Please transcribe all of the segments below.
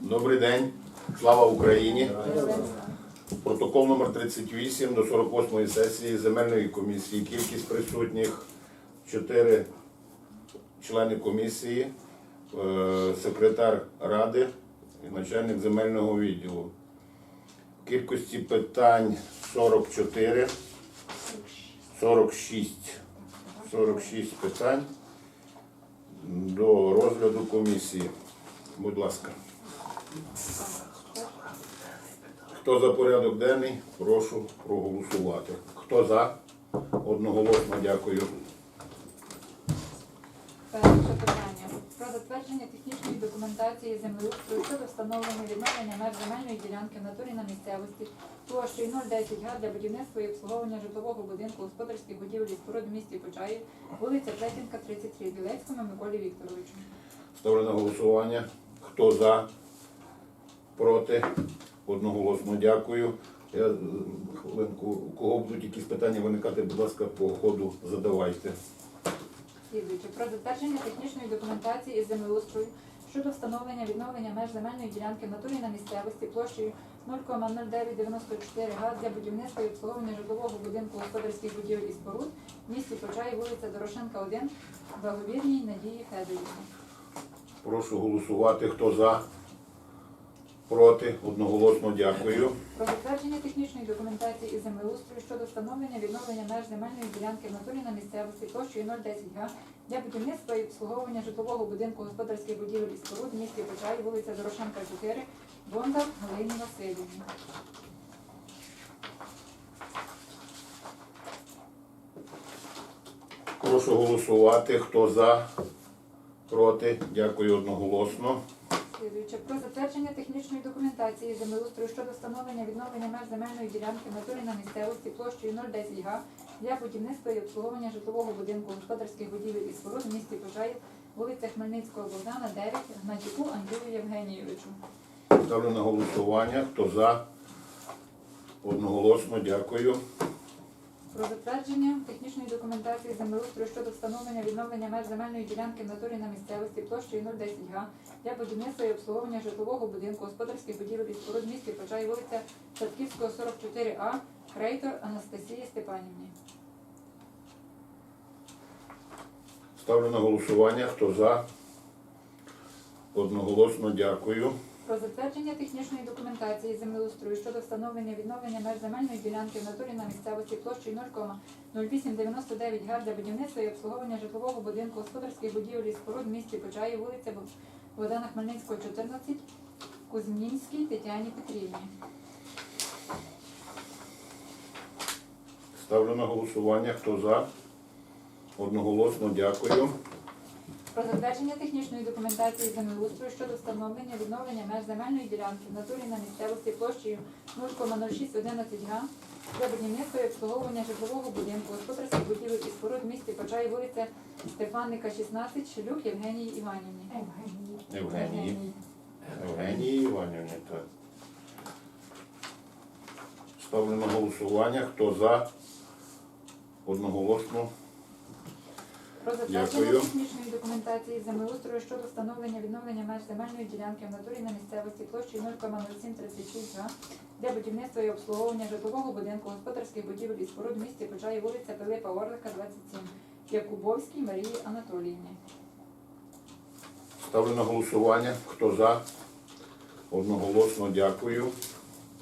Добрий день, слава Україні. Протокол номер 38 до 48 сесії земельної комісії. Кількість присутніх 4 члени комісії, е, секретар ради і начальник земельного відділу. Кількості питань 44, 46, 46 питань до розгляду комісії. Будь ласка. Хто за порядок денний, прошу проголосувати. Хто за? Одноголосно дякую. Перше питання. Про затвердження технічної документації землеустрою щодо встановлення відновлення меж земельної ділянки в натурі на місцевості площею 010 га для будівництва і обслуговування житлового будинку господарських будівель і споруд в місті Почаїв, вулиця Плетінка, 33, Білецькому Миколі Вікторовичу. Ставлю на голосування. Хто за? Проти? Одноголосно дякую. Я е, хвилинку, у кого будуть якісь питання виникати, будь ласка, по ходу задавайте. Слідуючи. Про затвердження технічної документації із землеустрою щодо встановлення відновлення меж земельної ділянки натурі на місцевості площею 0,0994 га для будівництва і обслуговування житлового будинку господарських будівель і споруд в місті Почаї, вулиця Дорошенка, 1, благовірній Надії Федорівні. Прошу голосувати. Хто за? Проти? Одноголосно дякую. Про затвердження технічної документації із землеустрою щодо встановлення відновлення меж земельної ділянки в натурі на місцевості площею 010 га для будівництва і обслуговування житлового будинку господарських будівель і споруд в місті Почаї, вулиця Дорошенка, 4, Бондар Галині Васильівні. Прошу голосувати. Хто за? Проти? Дякую одноголосно. Слідуюче. Про затвердження технічної документації землеустрою щодо встановлення відновлення меж земельної ділянки натурі на місцевості площею 010 га для будівництва і обслуговування житлового будинку господарських будівель і споруд в місті Почаїв, вулиця Хмельницького Богдана, 9, Гнатюку Андрію Євгенійовичу. Ставлю на голосування. Хто за? Одноголосно дякую. Про затвердження технічної документації землеустрою щодо встановлення відновлення меж земельної ділянки в натурі на місцевості площею 010 га для будівництва і обслуговування житлового будинку господарських будівель і споруд місті Почай, вулиця Садківського, 44А, Крейтор Анастасії Степанівні. Ставлю на голосування. Хто за? Одноголосно дякую. Про затвердження технічної документації землеустрою щодо встановлення відновлення меж земельної ділянки в натурі на місцевості площею 0,0899 га для будівництва і обслуговування житлового будинку господарських будівель і споруд в місті Почаї, вулиця Богдана Хмельницького, 14, Кузьмінській Тетяні Петрівні. Ставлю на голосування. Хто за? Одноголосно дякую. Про затвердження технічної документації землеустрою щодо встановлення відновлення меж земельної ділянки в натурі на місцевості площею 0,0611 га для будівництва і обслуговування житлового будинку, господарських будівель і споруд в місті Почай, вулиця Стефаника, 16, Шелюк Євгенії Іванівні. Євгенії. Євгенії Іванівні, так. Ставлю на голосування. Хто за? Одноголосно. Про затвердження технічної документації землеустрою щодо встановлення відновлення меж земельної ділянки в натурі на місцевості площі 0,0736 для будівництва і обслуговування житлового будинку, господарських будівель і споруд в місті Почаї, вулиця Пилипа Орлика, 27, Якубовській Марії Анатоліївні. Ставлю на голосування. Хто за? Одноголосно дякую.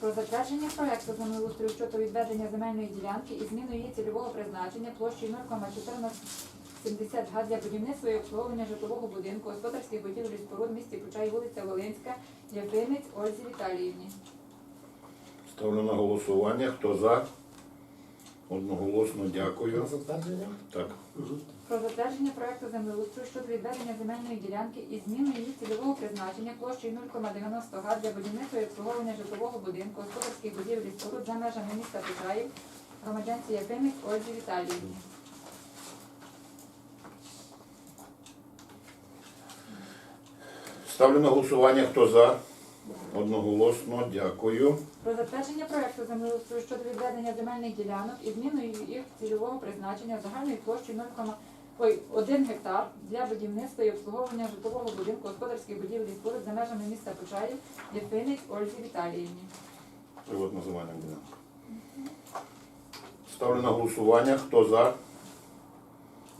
Про затвердження проекту землеустрою щодо відведення земельної ділянки і зміну її цільового призначення площі 0,14 70 газ для будівництва і обслуговування житлового будинку, господарських будівель і споруд місті Почай, вулиця Волинська, Явдинець Ользі Віталіївні. Ставлю на голосування. Хто за? Одноголосно дякую. затвердження? Так. Про затвердження проекту землеустрою щодо відведення земельної ділянки і зміни її цільового призначення площею 0,90 га для будівництва і обслуговування житлового будинку, господарських будівлі споруд за межами міста Петраїв, громадянці Явдинець Ользі Віталіївні. Ставлю на голосування. Хто за? Одноголосно дякую. Про затвердження проекту землеустрою щодо відведення земельних ділянок і зміну їх цільового призначення загальною площею ой, 1 гектар для будівництва і обслуговування житлового будинку господарських будівель і споруд за межами міста Почаїв Літвинець Ользі Віталіївні. Приватне називання ділянки. Ставлю на голосування. Хто за?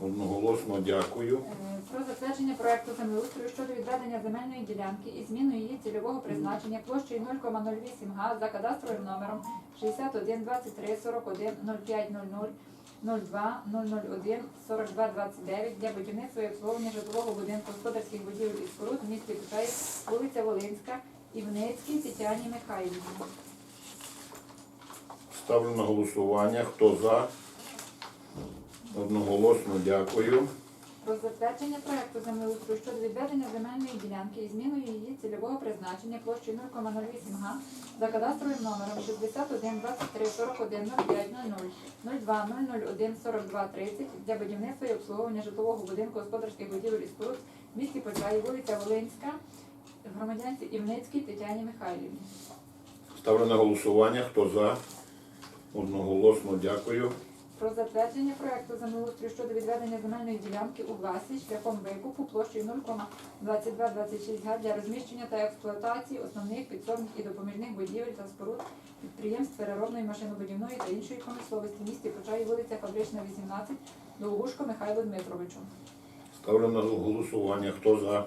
Одноголосно дякую. Е, Про затвердження проекту землеустрою щодо відведення земельної ділянки і зміну її цільового призначення площею 0,08 га за кадастровим номером 61 23 41 05 00 02 001 42 29 для будівництва і обслуговування житлового будинку господарських будівель і споруд в місті Почаїв, вулиця Волинська, Івницькій Тетяні Михайлівні. Ставлю на голосування. Хто за? Одноголосно дякую. Про затвердження проекту землеустрою щодо відведення земельної ділянки і зміною її цільового призначення площею 0,08 га за кадастровим номером 61 23 41 05 00 02 001 42 30 для будівництва і обслуговування житлового будинку господарських будівель і споруд в місті Почаї, вулиця Волинська, громадянці Івницькій Тетяні Михайлівні. Ставлю на голосування. Хто за? Одноголосно дякую. Про затвердження проекту землеустрою щодо відведення земельної ділянки у власність шляхом викупу площею 0,2226 га для розміщення та експлуатації основних підсобних і допоміжних будівель та споруд підприємств переробної машинобудівної та іншої промисловості місті Почаї, вулиця Фабрична, 18, Довгушко Михайло Дмитровичу. Ставлю на голосування. Хто за?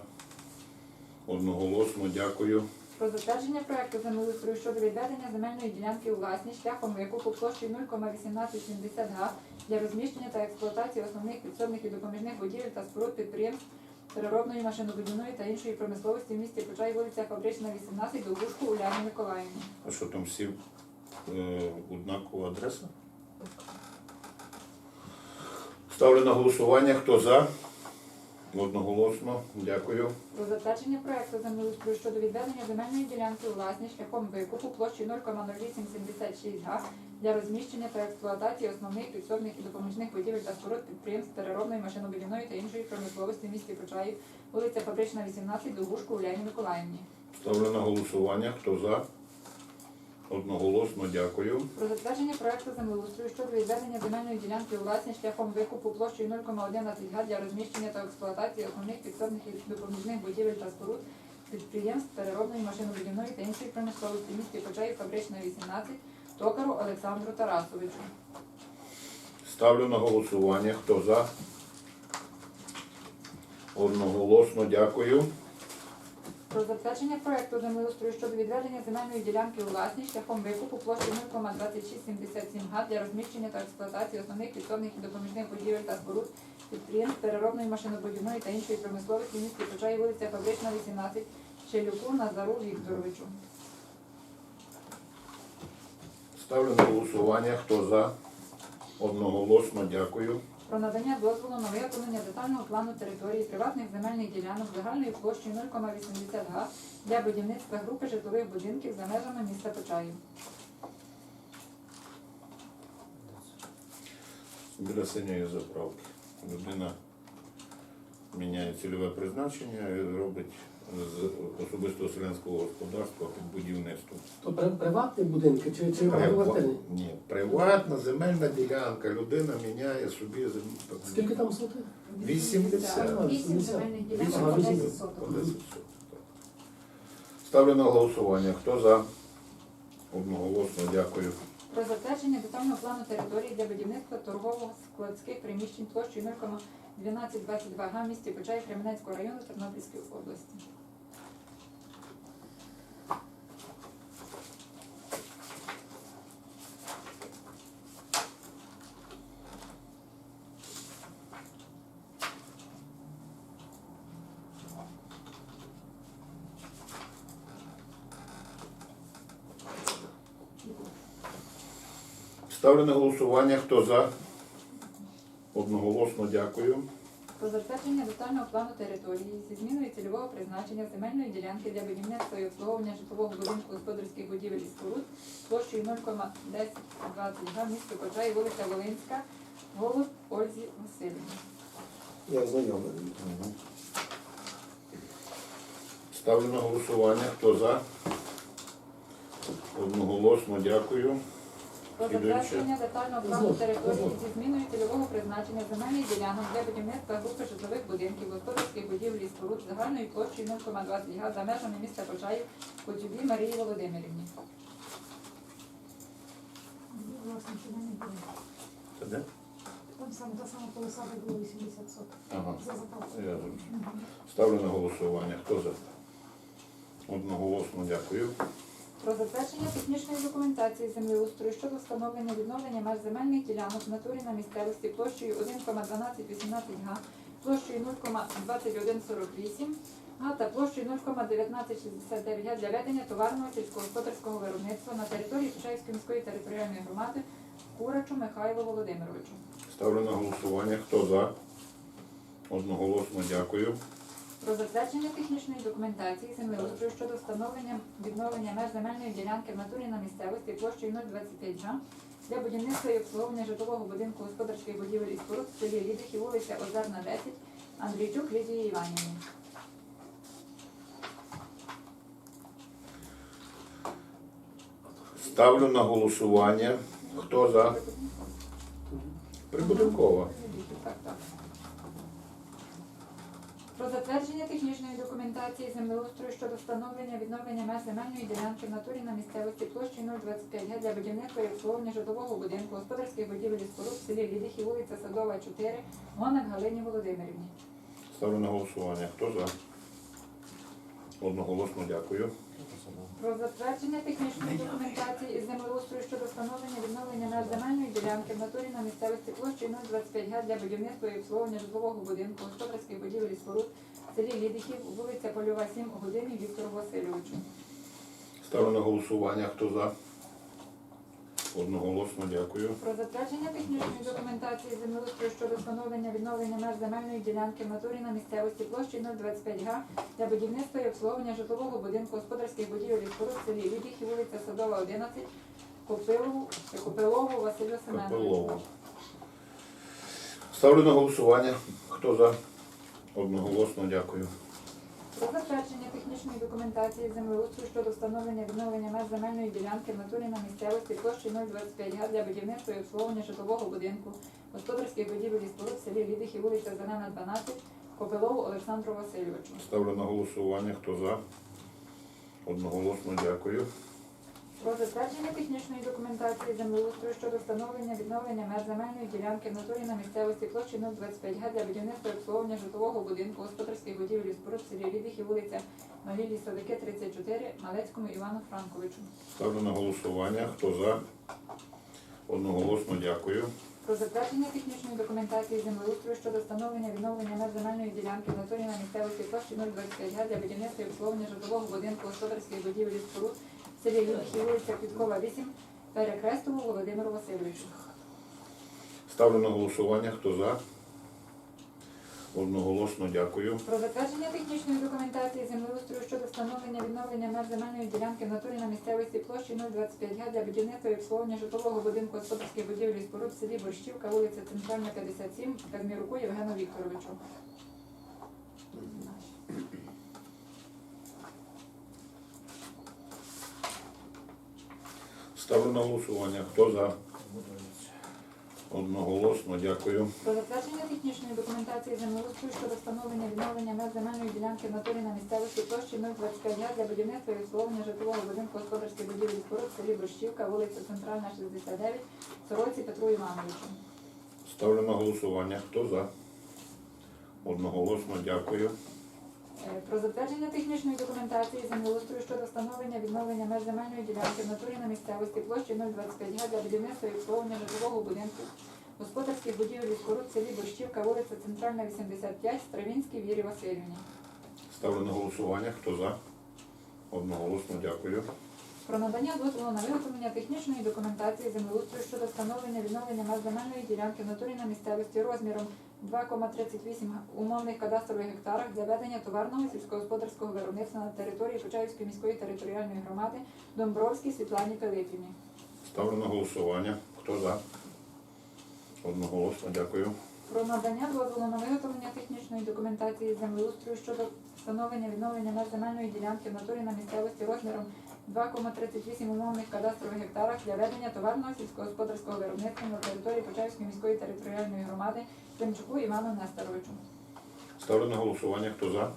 Одноголосно дякую. Про затвердження проекту землеустрою щодо відведення земельної ділянки у власність шляхом викупу площею 0,1870 га для розміщення та експлуатації основних підсобних і допоміжних будівель та споруд підприємств переробної машинобудівної та іншої промисловості в місті Почай, вулиця Фабрична, 18, Довгушку Уляні Миколаївні. А що там всі е, однакова адреса? Ставлю на голосування. Хто за? Одноголосно. Дякую. Про затвердження проекту землеустрою щодо відведення земельної ділянки у власність шляхом викупу площею 0,0876 га для розміщення та експлуатації основних підсобних і допоміжних будівель та споруд підприємств переробної машинобудівної та іншої промисловості в місті Почаїв, вулиця Фабрична, 18, Довгушку Уляні Миколаївні. Ставлю на голосування. Хто за? Одноголосно. Дякую. Про затвердження проекту землеустрою щодо відведення земельної ділянки у власність шляхом викупу площею 0,11 га для розміщення та експлуатації основних підсобних і допоміжних будівель та споруд підприємств переробної машинобудівної та іншої промисловості місті Почаїв, Фабрична, 18, токару Олександру Тарасовичу. Ставлю на голосування. Хто за? Одноголосно. Дякую. Про затвердження проекту землеустрою щодо відведення земельної ділянки у власність шляхом викупу площі 0,2677 га для розміщення та експлуатації основних підсобних і допоміжних будівель та споруд підприємств переробної машинобудівної та іншої промисловості місті Почаї, вулиця Фабрична, 18, Челюку Назару Вікторовичу. Ставлю на голосування. Хто за? Одноголосно. Дякую. Про надання дозволу на виготовлення детального плану території приватних земельних ділянок загальною площею 0,80 га для будівництва групи житлових будинків за межами міста Почаїв. Біля синьої заправки. Людина міняє цільове призначення і робить з особистого селянського господарства під будівництво. То при- приватні будинки чи, чи Прива- багатоквартирні? Ні, приватна земельна ділянка. Людина міняє собі землю. Скільки там сотих? 80. А, Вісім земельних Вісім ділянок по вісім. 10 соток. По 10 так. Ставлю на голосування. Хто за? Одноголосно, дякую. Про затвердження детального плану території для будівництва торгово-складських приміщень площею 0,1222 га в місті Почаїв Кременецького району Тернопільської області. Ставлю на голосування. Хто за? Одноголосно, дякую. Про затвердження детального плану території зі зміною цільового призначення земельної ділянки для будівництва і обслуговування житлового будинку господарських будівель і споруд площею 0,1020 га в місті Почаїв, вулиця Волинська, голуб Ользі Васильівні. Я знайомий. Ставлю на голосування. Хто за? Одноголосно, дякую. Про затвердження детального плану території зі зміною цільового призначення земельних ділянок для будівництва групи житлових будинків, господарських будівель і споруд загальною площею 0,20 га за межами міста Почаїв Кочубі Марії Володимирівні. Власне, що не було. Де? Там саме та сама полоса, де було 80 соток. Ага. За заправку. Я зрозумів. Ставлю на голосування. Хто за? Одноголосно дякую. Про затвердження технічної документації землеустрою щодо встановлення відновлення меж земельних ділянок в натурі на місцевості площею 1,1218 га, площею 0,2148 га та площею 0,1969 га для ведення товарного сільськогосподарського виробництва на території Печаївської міської територіальної громади Курачу Михайлу Володимировичу. Ставлю на голосування. Хто за? Одноголосно дякую. Про затвердження технічної документації землеустрою щодо встановлення відновлення меж земельної ділянки в натурі на місцевості площею 025 га для будівництва і обслуговування житлового будинку господарських будівель і споруд в селі Лідихі, вулиця Озерна, 10, Андрійчук Лідії Іванівні. Ставлю на голосування. Хто за? Прибудинкова. Так, так. Про затвердження технічної документації землеустрою щодо встановлення відновлення меж земельної ділянки в натурі на місцевості площі 025 г для будівництва і обслуговування житлового будинку, господарських будівель і споруд в селі Лідихі, вулиця Садова, 4, Гонак Галині Володимирівні. Ставлю на голосування. Хто за? Одноголосно дякую. Про затвердження технічної документації із землеустрою щодо встановлення відновлення на земельної ділянки в натурі на місцевості площею 025 га для будівництва і обслуговування житлового будинку, господарських будівель і споруд в селі Лідихів, вулиця Польова, 7, годині Віктору Васильовичу. Ставлю на голосування. Хто за? Одноголосно дякую. Про затвердження технічної документації землеустрою щодо встановлення відновлення меж земельної ділянки в натурі на місцевості площею 025 га для будівництва і обслуговування житлового будинку, господарських будівель і споруд в селі Лідихів, вулиця Садова, 11, Копилову, Копилову Василю Семеновичу. Ставлю на голосування. Хто за? Одноголосно дякую. Про затвердження технічної документації землеустрою щодо встановлення відновлення меж земельної ділянки в натурі на місцевості площі 025 га для будівництва і обслуговування житлового будинку, господарських будівель і споруд в селі Лідихі, вулиця Зелена, 12, Копилову Олександру Васильовичу. Ставлю на голосування. Хто за? Одноголосно дякую. Про затвердження технічної документації землеустрою щодо встановлення відновлення меж земельної ділянки в натурі на місцевості площі 025 га для будівництва і обслуговування житлового будинку, господарських будівель і споруд в селі Лідихі, вулиця Малі Лісовики, 34, Малецькому Івану Франковичу. Ставлю на голосування. Хто за? Одноголосно дякую. Про затвердження технічної документації землеустрою щодо встановлення відновлення меж земельної ділянки в натурі на місцевості площі 025 га для будівництва і обслуговування житлового будинку, господарських будівель і споруд селі Лідихі, вулиця Квіткова, 8, Перекрестову Володимиру Васильовичу. Ставлю на голосування. Хто за? Одноголосно дякую. Про затвердження технічної документації землеустрою щодо встановлення відновлення меж земельної ділянки в натурі на місцевості площі 025 га для будівництва і обслуговування житлового будинку господарських будівель і споруд в селі Борщівка, вулиця Центральна, 57, Казміруку Євгену Вікторовичу. Ставлю на голосування. Хто за? Одноголосно дякую. Про затвердження технічної документації землеустрою щодо встановлення відновлення меж земельної ділянки в натурі на місцевості площі 025 га для будівництва і обслуговування житлового будинку господарських будівель і споруд в селі Борщівка, вулиця Центральна, 69, Сороці Петру Івановичу. Ставлю на голосування. Хто за? Одноголосно дякую. Е, Про затвердження технічної документації землеустрою щодо встановлення відновлення меж земельної ділянки в натурі на місцевості площі 025 га для будівництва і обслуговування житлового будинку, господарських будівель і споруд в селі Борщівка, вулиця Центральна, 85, Стравінській Вірі Васильівні. Ставлю на голосування. Хто за? Одноголосно дякую. Про надання дозволу на виготовлення технічної документації землеустрою щодо встановлення відновлення меж земельної ділянки в натурі на місцевості розміром 2,38 умовних кадастрових гектарах для ведення товарного сільськогосподарського виробництва на території Почаївської міської територіальної громади Домбровській Світлані Пилипівні. Ставлю на голосування. Хто за? Одноголосно дякую. Про надання дозволу на виготовлення технічної документації землеустрою щодо встановлення відновлення меж земельної ділянки в натурі на місцевості розміром 2,38 умовних кадастрових гектарах для ведення товарного сільськогосподарського виробництва на території Почаївської міської територіальної громади Климчуку Івану Несторовичу. Ставлю на голосування. Хто за?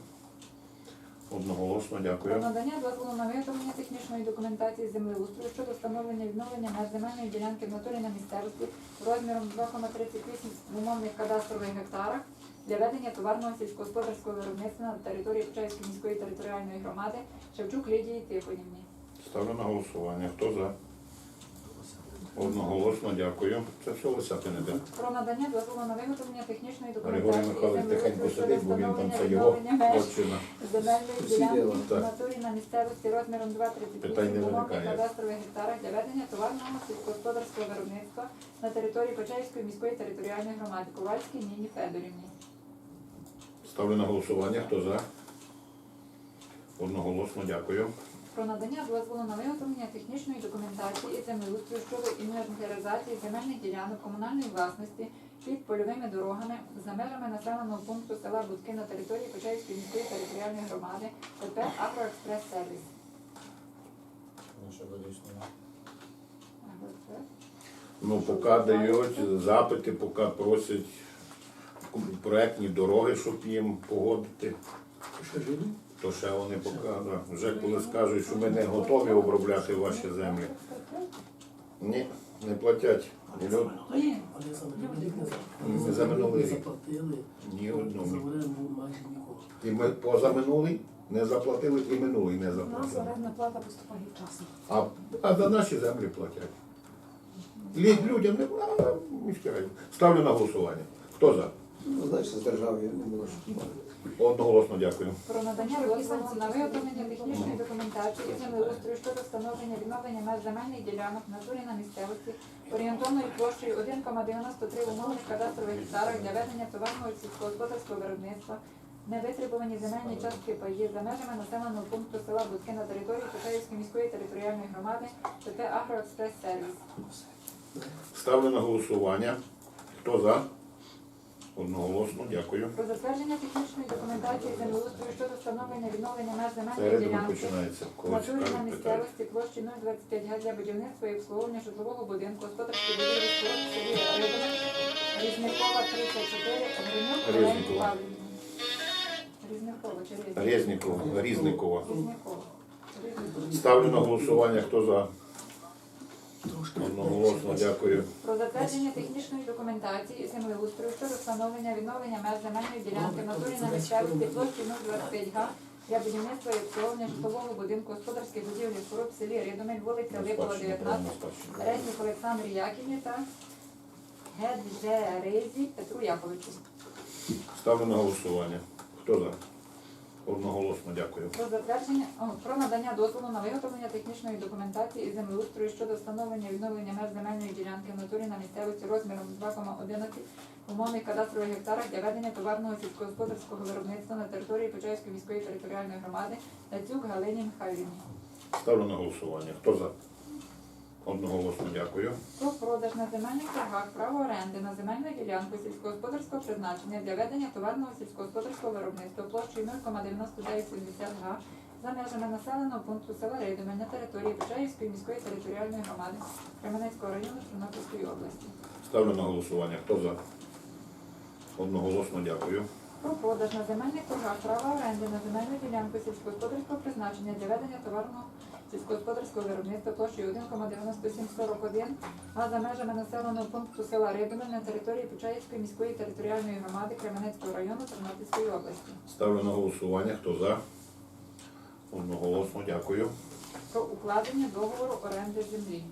Одноголосно, Про дякую. надання дозволу на виготовлення технічної документації землеустрою щодо встановлення відновлення меж земельної ділянки в натурі на місцевості розміром 2,38 в умовних кадастрових гектарах для ведення товарного сільськогосподарського виробництва на території Почаївської міської територіальної громади Шевчук Лідії Тихонівні. Ставлю на голосування. Хто за? Одноголосно, дякую. Це все лисятини, де? Про надання дозволу на виготовлення технічної Григорій документації Михайлович тихенько щодо сидить, бо він там встановлення це його отчина. земельної ділянки в так. натурі на місцевості розміром Питань 2,38 не умовних виникає. кадастрових гектарах для ведення товарного сільськогосподарського виробництва на території Почаївської міської територіальної громади Ковальській Ніні Федорівні. Ставлю на голосування. Хто за? Одноголосно, дякую. Про надання дозволу на виготовлення технічної документації і землеустрою щодо інвентаризації земельних ділянок комунальної власності під польовими дорогами за межами населеного пункту села Будки на території Почаївської міської територіальної громади ПП Агроекспрес Сервіс. Ну, поки дають запити, поки просять проектні дороги, щоб їм погодити. Що? То ще вони да. вже коли скажуть, що ми не готові обробляти ваші землі. Ні, не платять. Ні, Ні, не Ми заплатили. за минулий рік. Ні одному. оренду майже нікого. І ми позаминулий не заплатили, і минулий не У нас заплатили. орендна плата поступає вчасно. А, а за наші землі платять. Лі- Людям не а, міська. Ставлю на голосування. Хто за? Ну, знаєш, з держави не було що. Одноголосно дякую. Про надання дозволу на виготовлення технічної документації і землеустрою щодо встановлення відновлення меж земельних ділянок в натурі на місцевості орієнтовною площею 1,93 умовних кадастрових гектарах для ведення товарного сільськогосподарського виробництва невитребувані земельні частки паї за межами населеного пункту села Будки на території Почаївської міської територіальної громади ТП Агроекспрес Сервіс. Ставлю на голосування. Хто за? Одноголосно, дякую. Про затвердження технічної документації землеустрою щодо встановлення відновлення меж земельної Середину ділянки починається. В на цікавить питання. місцевості площі 025 га для будівництва і обслуговування житлового будинку, господарської будівлі споруд в селі Рибина, Різникова 34, Гринюк Олені Різникова. Павлівні. Різникова чи Різникова? Резнікова, Різникова. Різникова. Різникова. Ставлю на голосування. Хто за? Трошки. Одноголосно, дякую. Про затвердження технічної документації і землеустрою щодо встановлення відновлення меж земельної ділянки в натурі на місцевості площі 025 га для будівництва і обслуговування житлового будинку, господарських будівлі споруд в селі Рідомель, вулиця Липова, 19, Резнік Олександрі Яківні та Гедзерезі Петру Яковичу. Ставлю на голосування. Хто за? Одноголосно, дякую. Про затвердження о, про надання дозволу на виготовлення технічної документації і землеустрою щодо встановлення відновлення меж земельної ділянки в натурі на місцевості розміром 2,11 умовних кадастрових гектарах для ведення товарного сільськогосподарського виробництва на території Почаївської міської територіальної громади Тацюк Галині Михайлівні. Ставлю на голосування. Хто за? Одноголосно, дякую. Про продаж на земельних торгах право оренди на земельну ділянку сільськогосподарського призначення для ведення товарного сільськогосподарського виробництва площею 0,9970 га за межами населеного пункту села Рейдомель на території Почаївської міської територіальної громади Кременецького району Тернопільської області. Ставлю на голосування. Хто за? Одноголосно, дякую. Про продаж на земельних торгах права оренди на земельну ділянку сільськогосподарського призначення для ведення товарного сільськогосподарського виробництва площею 1,9741, а за межами населеного пункту села Рибине на території Почаївської міської територіальної громади Кременецького району Тернопільської області. Ставлю на голосування. Хто за? Одноголосно, дякую. Про укладення договору оренди землі.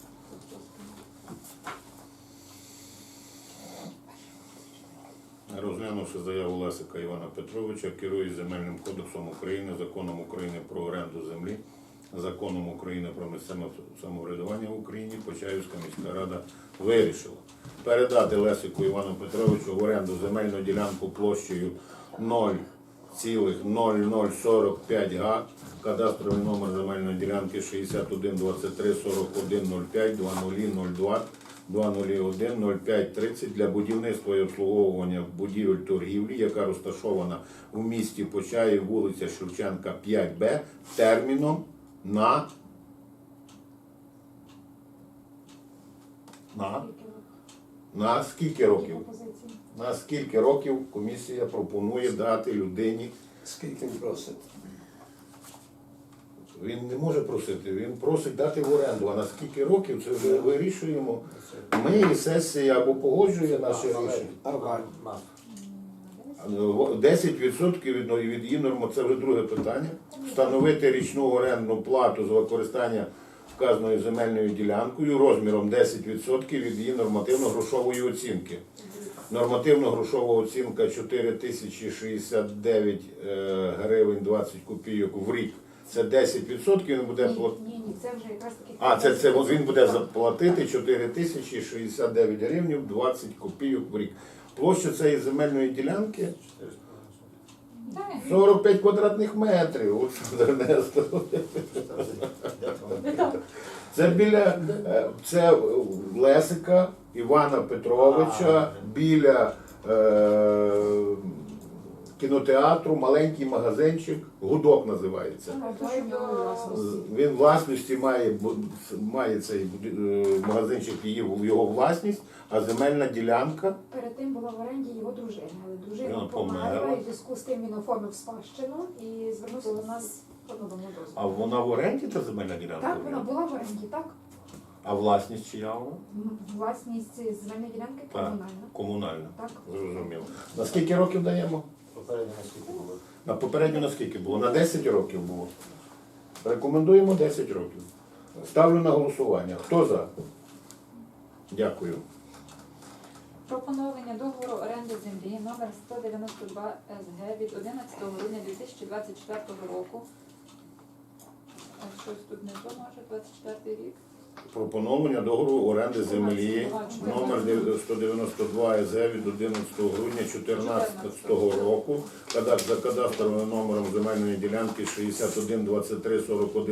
Розглянувши заяву Лесика Івана Петровича, керує Земельним кодексом України, законом України про оренду землі, законом України про місцеве самоврядування в Україні, Почаївська міська рада вирішила передати Лесику Івану Петровичу в оренду земельну ділянку площею 0,0045 га, кадастровий номер земельної ділянки 61 23 41 05 2002 201 0530 для будівництва і обслуговування будівель торгівлі, яка розташована у місті Почаїв, вулиця Шевченка 5Б, терміном на на, на скільки років? На скільки років комісія пропонує дати людині? Скільки він просить? Він не може просити, він просить дати в оренду. А на скільки років це вже ну, вирішуємо? Ми і сесія або погоджує наше рішення. Арваль. 10% від, ну, від її норм, це вже друге питання. Встановити річну орендну плату за використання вказаною земельною ділянкою розміром 10% від її нормативно-грошової оцінки. Нормативно-грошова оцінка 4069 е, гривень 20 копійок в рік. Це 10% він буде платити. ні, ні, це вже якраз таки. А, це, це він буде заплатити 4069 гривень 20 копійок в рік. Площа цієї земельної ділянки Так, 45 квадратних метрів. Олександр Несторов. Це біля е, це Лесика Івана Петровича біля е, кінотеатру, маленький магазинчик, гудок називається. Він власності має, має цей е, магазинчик її в його власність, а земельна ділянка Перед тим була в оренді його дружина, але дружина померла померла. і в зв'язку з тим він оформив спадщину і звернувся до нас по новому дозволу. А вона в оренді та земельна ділянка? Так, вона була в оренді, так? А власність чия вона? Власність земельної ділянки комунальна. Комунальна. Так. Зрозуміло. На скільки років даємо? На попередньо на скільки було? На 10 років було. Рекомендуємо 10 років. Ставлю на голосування. Хто за? Дякую. Про поновлення договору оренди землі номер 192 СГ від 11 грудня 2024 року. А щось тут не то може 24 рік. Про поновлення договору оренди землі номер 192 ЕЗ від 11 грудня 2014 року. За кадастровим номером земельної ділянки 61 23 41